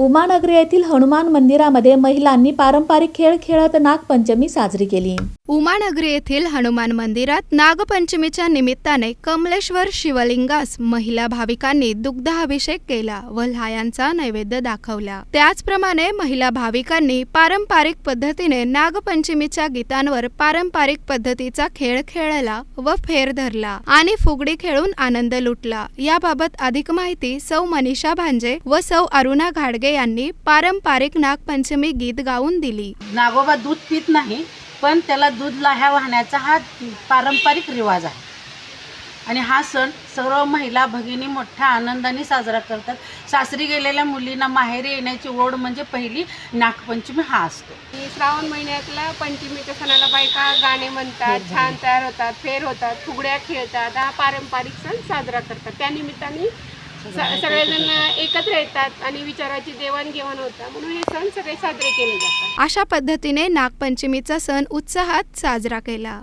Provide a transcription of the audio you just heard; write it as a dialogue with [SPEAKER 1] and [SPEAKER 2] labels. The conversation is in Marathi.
[SPEAKER 1] उमानगरी येथील हनुमान मंदिरामध्ये महिलांनी पारंपरिक खेळ खेळत नागपंचमी साजरी केली.
[SPEAKER 2] उमानगरी येथील हनुमान मंदिरात नागपंचमीच्या निमित्ताने कमलेश्वर शिवलिंगास महिला भाविकांनी दुग्धाभिषेक केला व लहायांचा नैवेद्य दाखवला. त्याचप्रमाणे महिला भाविकांनी पारंपरिक पद्धतीने नागपंचमीच्या गीतांवर पारंपरिक पद्धतीचा खेळ खेळला व फेर धरला आणि फुगडी खेळून आनंद लुटला. याबाबत अधिक माहिती सौ मनीषा भांजे व सौ अरुणा घाडगे यांनी पारंपरिक नागपंचमी गीत गाऊन दिली.
[SPEAKER 3] नागोबा दूध पित नाही पण त्याला दूध लाह्या वाहण्याचा हा पारंपरिक रिवाज आहे. आणि हा सण सर्व महिला भगिनी मोठ्या आनंदाने साजरा करतात. सासरी गेलेल्या मुलींना माहेरी येण्याची ओढ म्हणजे पहिली नागपंचमी हा असतो.
[SPEAKER 4] श्रावण महिन्यातला पंचमीच्या सणाला बायका गाणे म्हणतात छान तयार होतात फेर होतात फुगड्या खेळतात. हा पारंपरिक सण साजरा करतात. त्या निमित्ताने स- सगळेजण एकत्र येतात आणि विचाराची देवाणघेवाण होतात म्हणून हे सण सगळे साजरे केले जातात.
[SPEAKER 2] अशा पद्धतीने नागपंचमीचा सण उत्साहात साजरा केला.